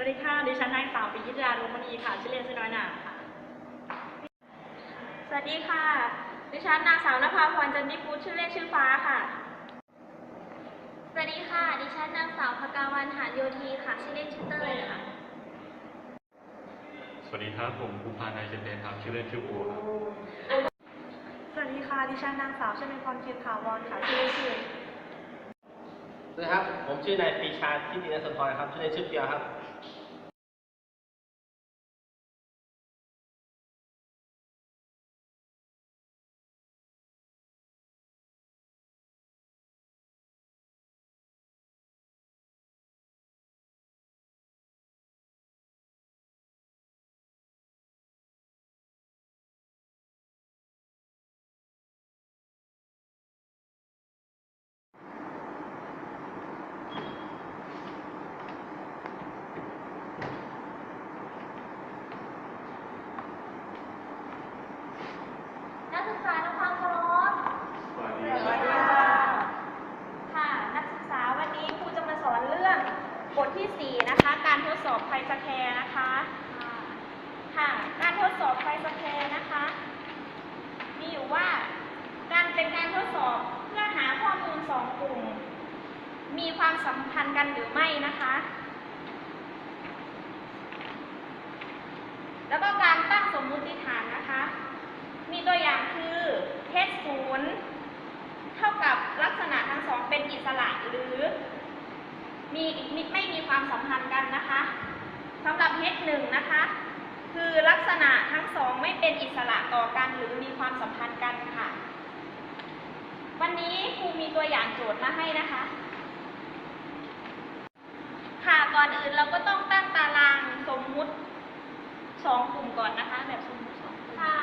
วัสดีค่ะ ดิฉันนางสาวปิยิตราลุมณีค่ะ ชื่อเล่นชื่อน้อยหนาค่ะ สวัสดีค่ะ ดิฉันนางสาวนภาพรจันทิพุทธชื่อเล่นชื่อฟ้าค่ะ สวัสดีค่ะ ดิฉันนางสาวพกาวันหานโยธีค่ะ ชื่อเล่นชื่อเต้ยค่ะ สวัสดีครับ ผมภูมิพานายเจนเดนครับ ชื่อเล่นชื่อโอครับสวัสดีค่ะ ดิฉันนางสาวชมิพรเคียรถาวรค่ะ ชื่อเล่นชื่อสวัสดีครับ ผมชื่อนายปรีชาทิตินสุนทรครับ ชื่อเล่นชื่อเปียวครับ นักศึกษาทุกความเคารพ สวัสดี สวัสดีค่ะ ค่ะ นักศึกษาวันนี้ครูจะมาสอนเรื่องบทที่ 4 นะคะ การทดสอบไฟสแคร์นะคะ ค่ะ การทดสอบไฟสแคร์นะคะ มีอยู่ว่า การ เป็นการทดสอบเพื่อหาข้อมูลสองกลุ่ม มีความสัมพันธ์กันหรือไม่นะคะ แล้วก็การตั้งสมมุติฐานนะคะ มีตัวอย่างคือ h ศูนย์เท่ากับลักษณะทั้งสองเป็นอิสระหรือมีมีไม่มีความสัมพันธ์กันนะคะสำหรับ h หนึ่งนะคะ คือลักษณะทั้งสองไม่เป็นอิสระต่อกันหรือมีความสัมพันธ์กันค่ะ วันนี้ครูมีตัวอย่างโจทย์มาให้นะคะ ค่ะก่อนอื่นเราก็ต้องตั้งตารางสมมุติสองกลุ่มก่อนนะคะ แบบสมมุติสองกลุ่มค่ะ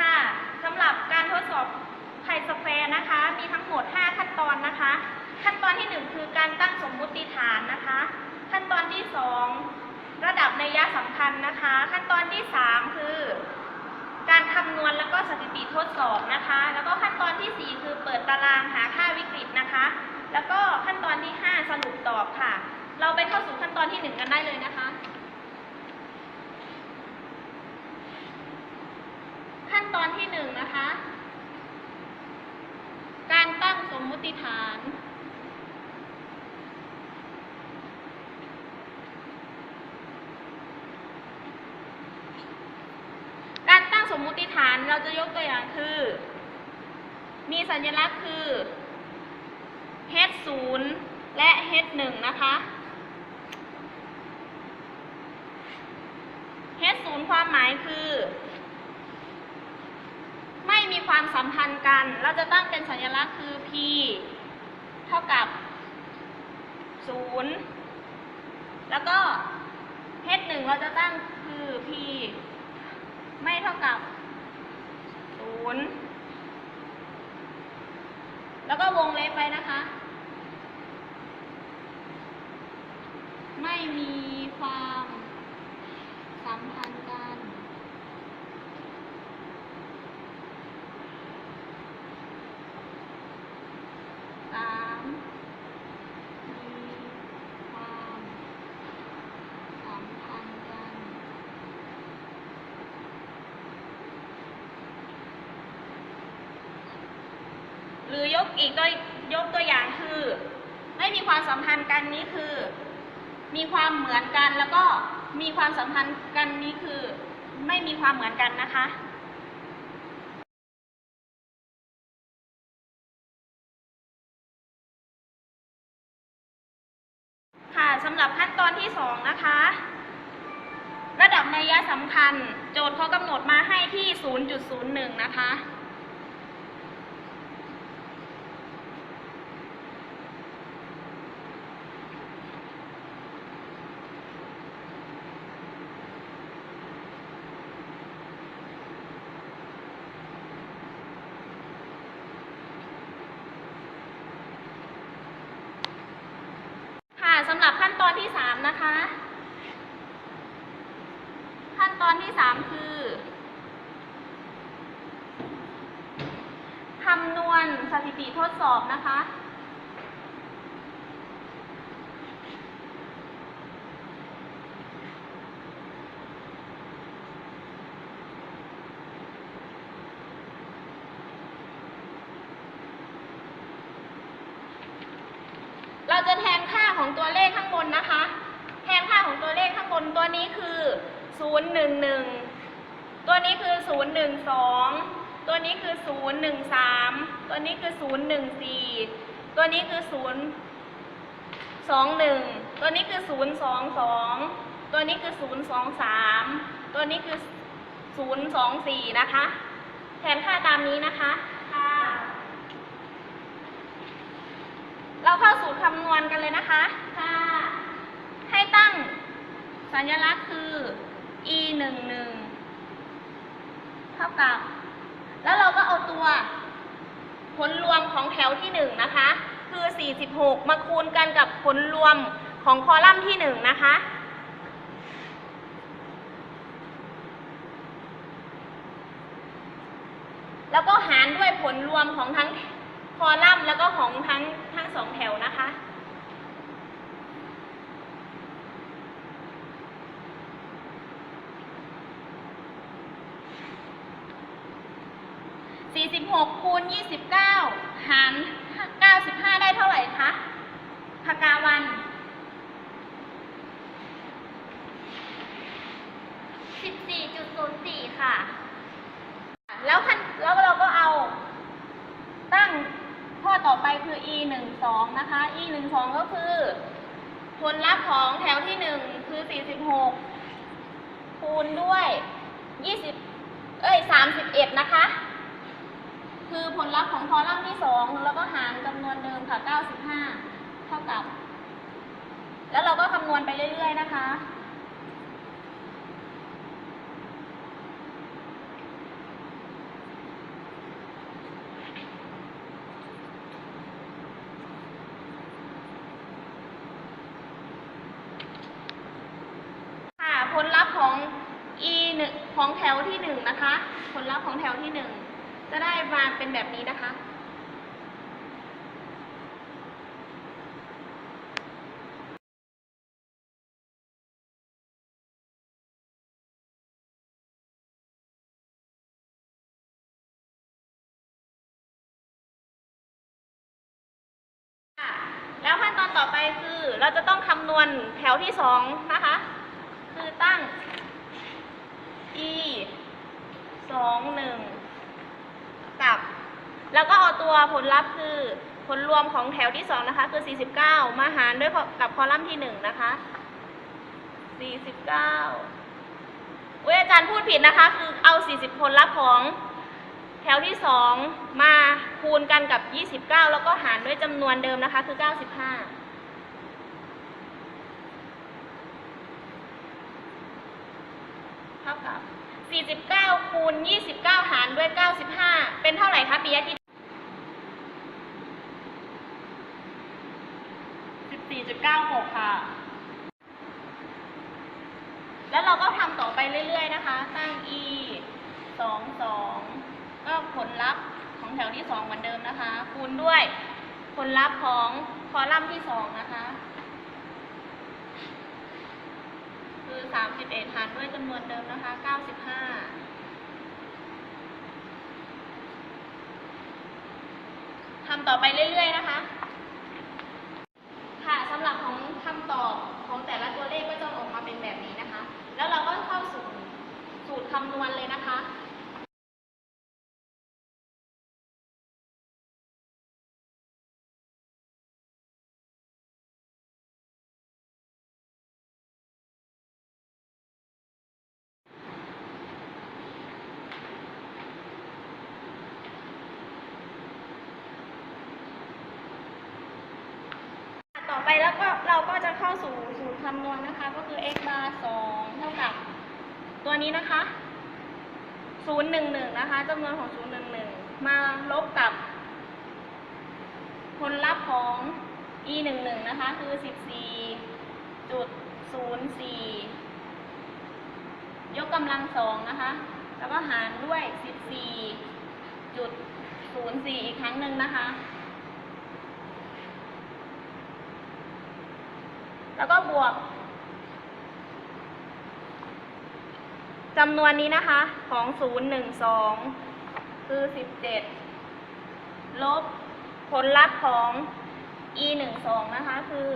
ค่ะสำหรับการทดสอบไพสแควร์นะคะ มีทั้งหมด 5 ขั้นตอนนะคะ ขั้นตอนที่ 1 คือ การตั้งสมมุติฐานนะคะ ขั้นตอนที่ 2 ระดับในยะสำคัญนะคะ ขั้นตอนที่ 3 คือ การคำนวณแล้วก็สถิติทดสอบนะคะ แล้วก็ขั้นตอนทีสี่ 4 คือเปิดตารางหาค่าวิกฤตนะคะ แล้วก็ขั้นตอนที่ 5 สรุปตอบค่ะ เราไปเข้าสู่ขั้นตอนที่ 1 กันได้เลยนะคะขั้นตอนที่หนึ่งนะคะ การตั้งสมมุติฐาน การตั้งสมมุติฐานเราจะยกตัวอย่างคือ มีสัญลักษณ์คือ h 0 และ h 1 นะคะ h 0 ความหมายคือ ไม่มีความสัมพันธ์กัน เราจะตั้งเป็นสัญลักษณ์คือ p เท่ากับ 0 แล้วก็ h 1 เราจะตั้งคือ p ไม่เท่ากับ 0แล้วก็วงเล็บไปนะคะ ไม่มีความสัมพันธ์กัน สามมีความสัมพันธ์กัน หรื อีกตัวยกตัวอย่างคือ ไม่มีความสัมพันธ์กันนี้คือ มีความเหมือนกันแล้วก็มีความสัมพันธ์กันนี้คือ ไม่มีความเหมือนกันนะคะค่ะสำหรับขั้นตอนที่สองนะคะ ระดับนัยยะสำคัญ โจทย์เขากำหนดมาให้ที่ 0.01 นะคะำหรับขั้นตอนที่สามนะคะ ขั้นตอนที่สามคือคำนวณสถิติทดสอบนะคะ เราจะแทนค่า ของตัวเลขข้างบนนะคะ แทนค่าของตัวเลขข้างบนตัวนี้คือ 011 ตัวนี้คือ 012 ตัวนี้คือ 013 ตัวนี้คือ 014 ตัวนี้คือ 021 ตัวนี้คือ 022 ตัวนี้คือ 023 ตัวนี้คือ 024 นะคะ แทนค่าตามนี้นะคะ เราเข้า สู่คำนวณกันเลยนะคะ ค่ะ ให้ตั้งสัญลักษณ์คือ e หนึ่งหนึ่งเท่ากับ แล้วเราก็เอาตัวผลรวมของแถวที่หนึ่งนะคะ คือ 46 มาคูณกันกับผลรวมของคอลัมน์ที่หนึ่งนะคะ แล้วก็หารด้วยผลรวมของทั้งคอลัมน์แล้วก็ของทั้งทั้งสองแถวนะคะ 46คูณ29 หาร 95 ได้เท่าไหร่คะพกาวัน 14.04 ค่ะ แล้วขั้นแล้วเราก็เอา ตั้งข้อต่อไปคือ e 1 2นะคะ e 1 2ก็คือ ผลลัพธ์ของแถวที่ 1 คือ 46 คูณด้วย 20 เอ้ย 31 นะคะ คือผลลัพธ์ของคอลัมน์ที่ 2 แล้วก็หารจำนวนเดิมค่ะ 95 เท่ากับ แล้วเราก็คำนวณไปเรื่อย ๆ นะคะ ค่ะ ผลลัพธ์ของ e หนึ่งของแถวที่หนึ่งนะคะ ผลลัพธ์ของแถวที่หนึ่ง จะได้มาเป็นแบบนี้นะคะค่ะแล้วขั้นตอนต่อไปคือเราจะต้องคำนวณแถวที่สองนะคะ คือตั้ง e สองหนึ่ง แล้วก็เอาตัวผลลัพธ์คือผลรวมของแถวที่สองนะคะคือ 49 มาหารด้วยกับคอลัมน์ที่หนึ่งนะคะ 49เว้ยอาจารย์พูดผิดนะคะ คือเอา 40 ผลลัพธ์ของแถวที่สองมาคูณกันกับ 29 แล้วก็หารด้วยจำนวนเดิมนะคะ คือ 95เท่ากับ49คูณ29 หารด้วย 95 เป็นเท่าไหร่คะปียะทิ ต14.96 ค่ะ แล้วเราก็ทำต่อไปเรื่อยๆนะคะ ตั้ง e 2 2 ก็ผลลัพธ์ของแถวที่ 2 เหมือนเดิมนะคะ คูณด้วยผลลัพธ์ของคอลัมน์ที่ 2 นะคะ คือ 31 หารด้วยจำนวนเดิมนะคะ 95ทำต่อไปเรื่อย ๆ นะคะสำหรับของคำตอบของแต่ละตัวเลขก็จะออกมาเป็นแบบนี้นะคะ แล้วเราก็เข้าสู่สูตรคำนวณเลยนะคะ ไป แล้วก็เราก็จะเข้าสู่สูตรคำนวณนะคะ ก็คือ x bar 2 เท่ากับ ตัวนี้นะคะ 011 นะคะจำนวนของ 011 มาลบกับ ผลลัพธ์ของ e 1 1นะคะ คือ 14จุด04 ยกกำลังสองนะคะ แล้วก็หารด้วย 14จุด04 อีกครั้งหนึ่งนะคะ แล้วก็บวกจำนวนนี้นะคะของ012คือ17ลบผลลัพธ์ของ e 12นะคะคือ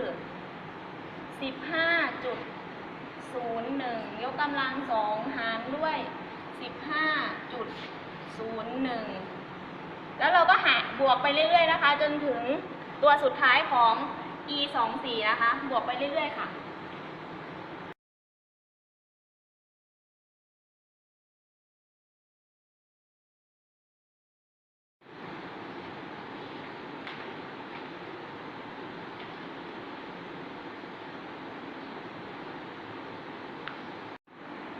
15จุด01ยกกำลังสองหารด้วย15จุด01แล้วเราก็หาบวกไปเรื่อยๆนะคะ จนถึงตัวสุดท้ายของ e 2 4นะคะ บวกไปเรื่อยๆค่ะ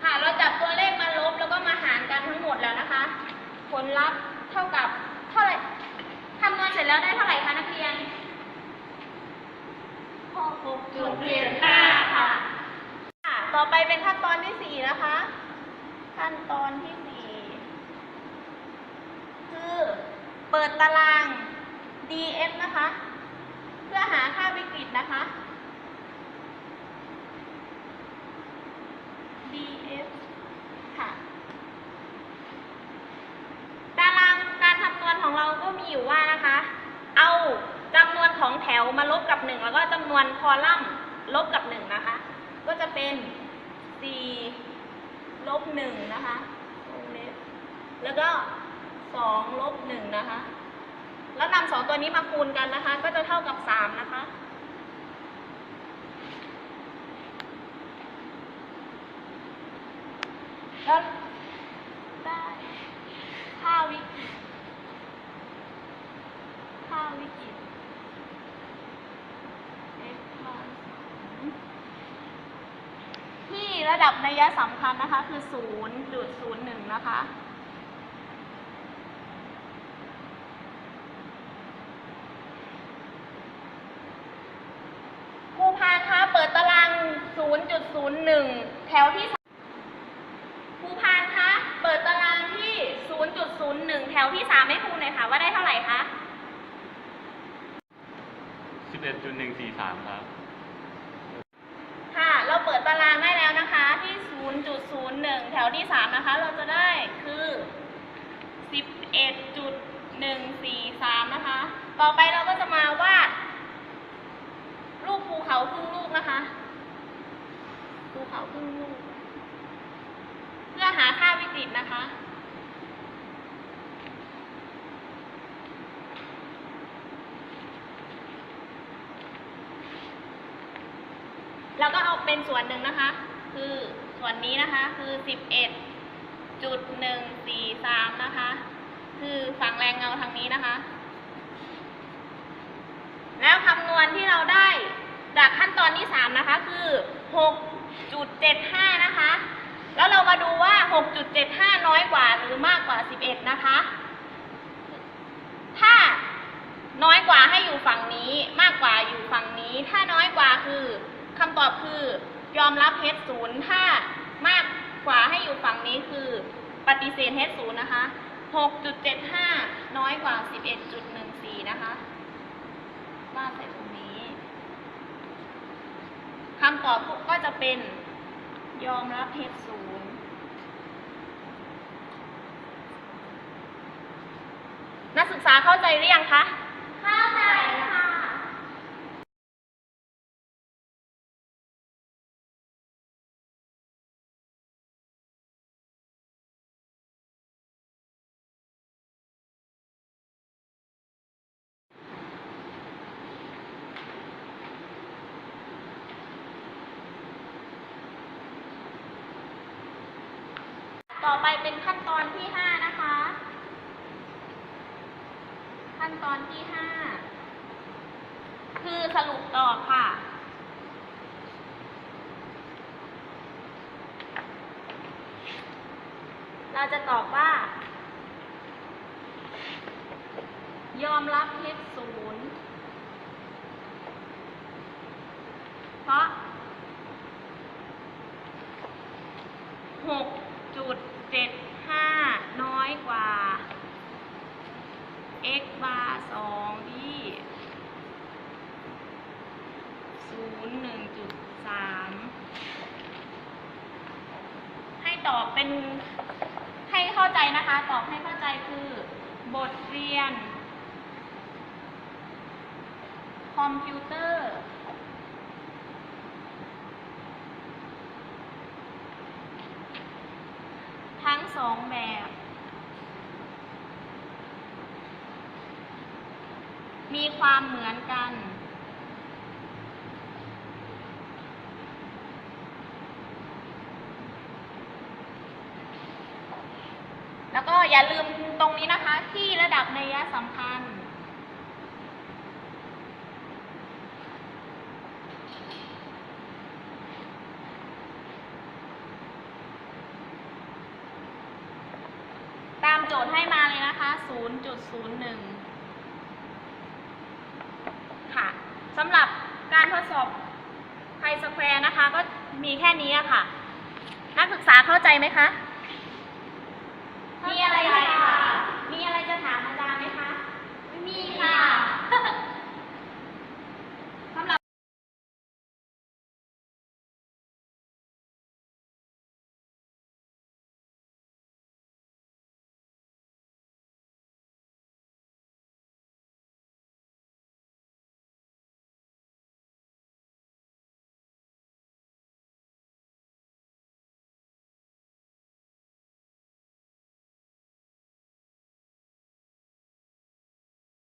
ค่ะ เราจับตัวเลขมาลบแล้วก็มาหารกันทั้งหมดแล้วนะคะ ผลลัพธ์เท่ากับเท่าไหร่คำนวณเสร็จแล้วได้เท่าไหร่คะนักเรียนหกจุดเจ็ดห้าค่ะ ค่ะ ต่อไปเป็นขั้นตอนที่สี่นะคะ ขั้นตอนที่สี่คือเปิด ตาราง df นะคะ เพื่อหาค่าวิกฤตนะคะ df ค่ะ ตารางการคำนวณของเราก็มีอยู่ว่านะคะ เอาจำนวนของแถวมาลบกับหนึ่งแล้วก็จำนวนคอลัมน์ลบกับหนึ่งนะคะ ก็จะเป็นสี่ลบหนึ่งนะคะวงเล็บแล้วก็สองลบหนึ่งนะคะ แล้วนำสองตัวนี้มาคูณกันนะคะ ก็จะเท่ากับสามนะคะ แล้วได้ค่าวิกฤตค่าวิกฤต x บาร์สองที่ระดับนัยสำคัญนะคะ คือ 0.01 นะคะ ครูพาคะเปิดตาราง 0.01 แถวที่ครูพานคะ เปิดตารางที่ 0.01 แถวที่ 3 ให้ครูหน่อยค่ะ ว่าได้เท่าไหร่คะ 11.143 ครับ ค่ะ เราเปิดตารางได้แล้วนะคะที่ 0.01 แถวที่ 3 นะคะ เราจะได้คือ 11.143 นะคะ ต่อไปเราก็จะมาวาด รูปภูเขาครึ่งลูกนะคะภู เขาครึ่งลูกเพื่อหาค่าวิกฤตนะคะ แล้วก็เอาเป็นส่วนหนึ่งนะคะ คือส่วนนี้นะคะคือสิบเอ็ดจุดหนึ่งสี่สามนะคะ คือฝั่งแรงเงาทางนี้นะคะ แล้วคำนวณที่เราได้จากขั้นตอนที่สามนะคะ คือห จุดเจ็ดห้านะคะ แล้วเรามาดูว่าหกจุดเจ็ดห้าน้อยกว่าหรือมากกว่าสิบเอ็ดนะคะ ถ้าน้อยกว่าให้อยู่ฝั่งนี้ มากกว่าอยู่ฝั่งนี้ ถ้าน้อยกว่าคือคำตอบคือยอมรับ h ศูนย์ถ้ามากกว่าให้อยู่ฝั่งนี้คือปฏิเสธ h ศูนย์นะคะ 6.75 น้อยกว่า 11.14 นะคะวาดใส่ตรงำตอบก็จะเป็นยอมรับ h ศูนย์นักศึกษาเข้าใจหรือยังคะ เข้าใจค่ะ ต่อไป เป็นขั้นตอนที่ห้านะคะ ขั้นตอนที่ห้าคือสรุปตอบค่ะเราจะตอบว่า ยอมรับ h ศูนย์เพราะ 6.75 น้อยกว่า x bar 2ที่01.3 ให้ ตอบเป็นให้เข้าใจนะคะ ตอบให้เข้าใจคือบทเรียน คอมพิวเตอร์ ทั้งสองแบบมีความเหมือนกัน แล้วก็ อย่าลืมตรงนี้นะคะ ที่ระดับในัยสำคัญ ตามโจทย์ให้มาเลยนะคะ 0.01 ค่ะสำหรับการทดสอบไพสแควร์นะคะ ก็มีแค่นี้อะค่ะ นักศึกษาเข้าใจไหมคะ มีอะ